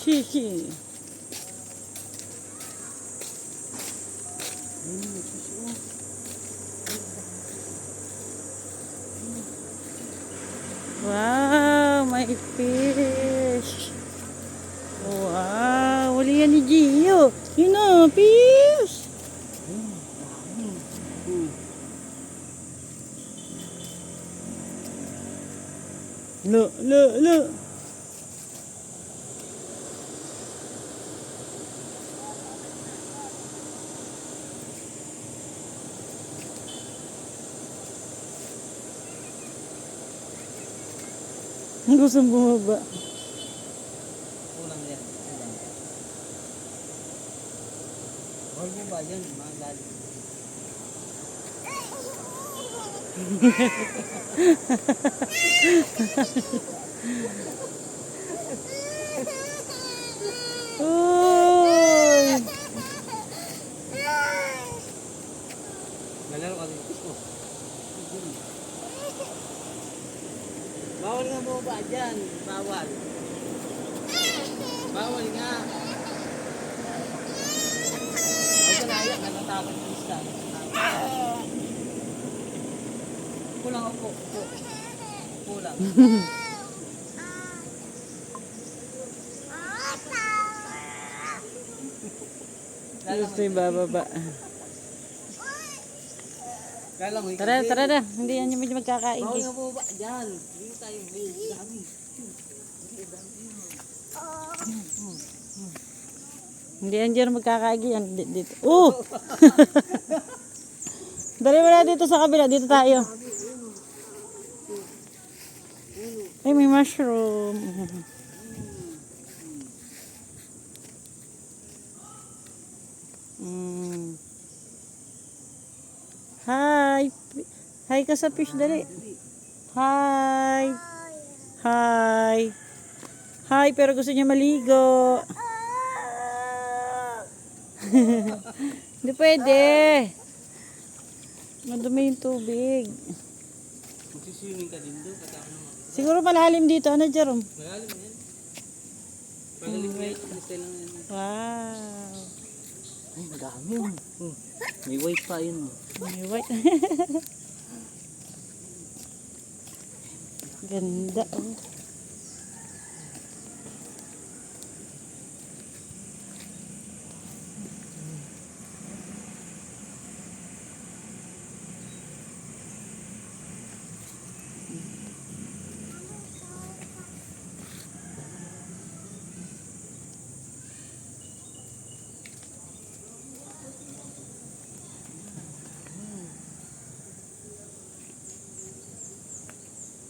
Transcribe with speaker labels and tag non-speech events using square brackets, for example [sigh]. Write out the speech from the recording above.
Speaker 1: Kiki. Wow, my fish. Wow, olha ali de Gio. E não, fish. Look, look, look. Lo. Gusto bumaba.
Speaker 2: Kulang yan. Huwag mo ba yun, mga galing.
Speaker 1: Uy!
Speaker 2: Nalaro ka rin. Oh. Bawal nga mo ba dyan? Bawal. Bawal nga. Huwag ka naiyak, natatakot yung isa. Kulang ako. Kulang.
Speaker 1: Gusto yung bababa. Tara, tara na. Hindi yan yung medyo magkakain.
Speaker 2: Bawal nga ba dyan? Hindi tayo. Dami.
Speaker 1: Hindi yan dyan magkakain. Yan di- dito. Oh! [laughs] Dali mo na dito sa kabila. Dito tayo. Ay, may mushroom. Mm. Hi. Hi ka sa fish, dali. Hi. Hi. Hi, pero gusto niya maligo. [laughs] Hindi pwede. Madumi yung tubig.
Speaker 2: Magsiswimming ka din doon.
Speaker 1: Siguro malalim dito. Ano, Jerome?
Speaker 2: Malalim yan. Magaling.
Speaker 1: Wow.
Speaker 2: Ay, ang dami yun. Hmm. May white pa yun.
Speaker 1: May white. [laughs] Ganda. Oh.